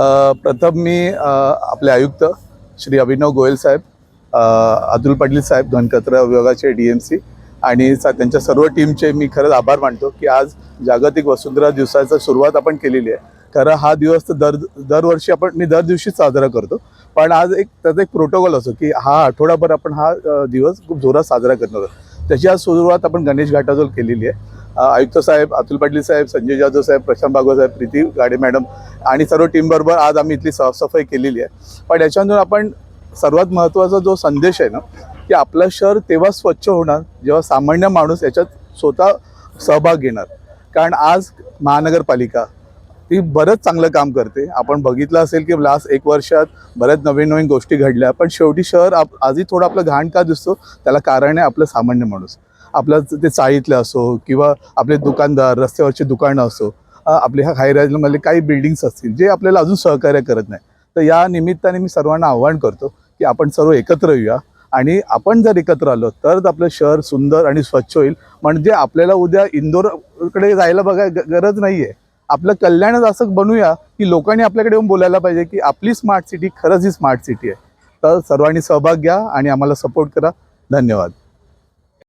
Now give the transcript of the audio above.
प्रथम मी आपले आयुक्त श्री अभिनव गोयल साहेब अतुल पाटील साहेब घनकचरा विभागाचे डी एम सी आणि सा- त्यांच्या सर्व टीमचे मी खरंच आभार मानतो की आज जागतिक वसुंधरा दिवसाचा सुरुवात आपण केलेली आहे. खरं हा दिवस तर दर दरवर्षी आपण मी दर दिवशी साजरा करतो. पण आज एक त्याचा एक प्रोटोकॉल असतो की हा आठवडाभर आपण हा दिवस खूप जोरात साजरा करणार आहोत. त्याची आज सुरुवात आपण गणेश घाटाजवळ केलेली आहे. आयुक्त साहेब अतुल पाटील साहेब संजय जाधव साहेब प्रशांत भागवत साहेब प्रीती गाडे मॅडम आणि सर्व टीमबरोबर आज आम्ही इथली साफसफाई केलेली आहे. पण याच्यातून आपण सर्वात महत्त्वाचा जो संदेश आहे ना की आपलं शहर तेव्हा स्वच्छ होणार जेव्हा सामान्य माणूस याच्यात स्वतः सहभाग घेणार. कारण आज महानगरपालिका ती बरंच चांगलं काम करते. आपण बघितलं असेल की लास्ट एक वर्षात बऱ्याच नवीन नवीन गोष्टी घडल्या पण शेवटी शहर आप आजही थोडं आपलं घाण का दिसतो? त्याला कारण आहे आपलं सामान्य माणूस. आपलं ते चाळीतलं असो किंवा आपले दुकानदार रस्त्यावरची दुकानं असो आपले ह्या हायराजमध्ये काही बिल्डिंग्स असतील जे आपल्याला अजून सहकार्य करत नाही तर या निमित्ताने मी सर्वांना आव्हान करतो की आपण सर्व एकत्र येऊया. आणि आपण जर एकत्र आलो तरच आपलं शहर सुंदर आणि स्वच्छ होईल. म्हणजे आपल्याला उद्या इंदोरकडे जायला बघा ग- गरज नाही आहे आपलं कल्याणच असं बनवूया की लोकांनी आपल्याकडे येऊन बोलायला पाहिजे की आपली स्मार्ट सिटी खरंच ही स्मार्ट सिटी आहे. तर सर्वांनी सहभाग घ्या आणि आम्हाला सपोर्ट करा. धन्यवाद.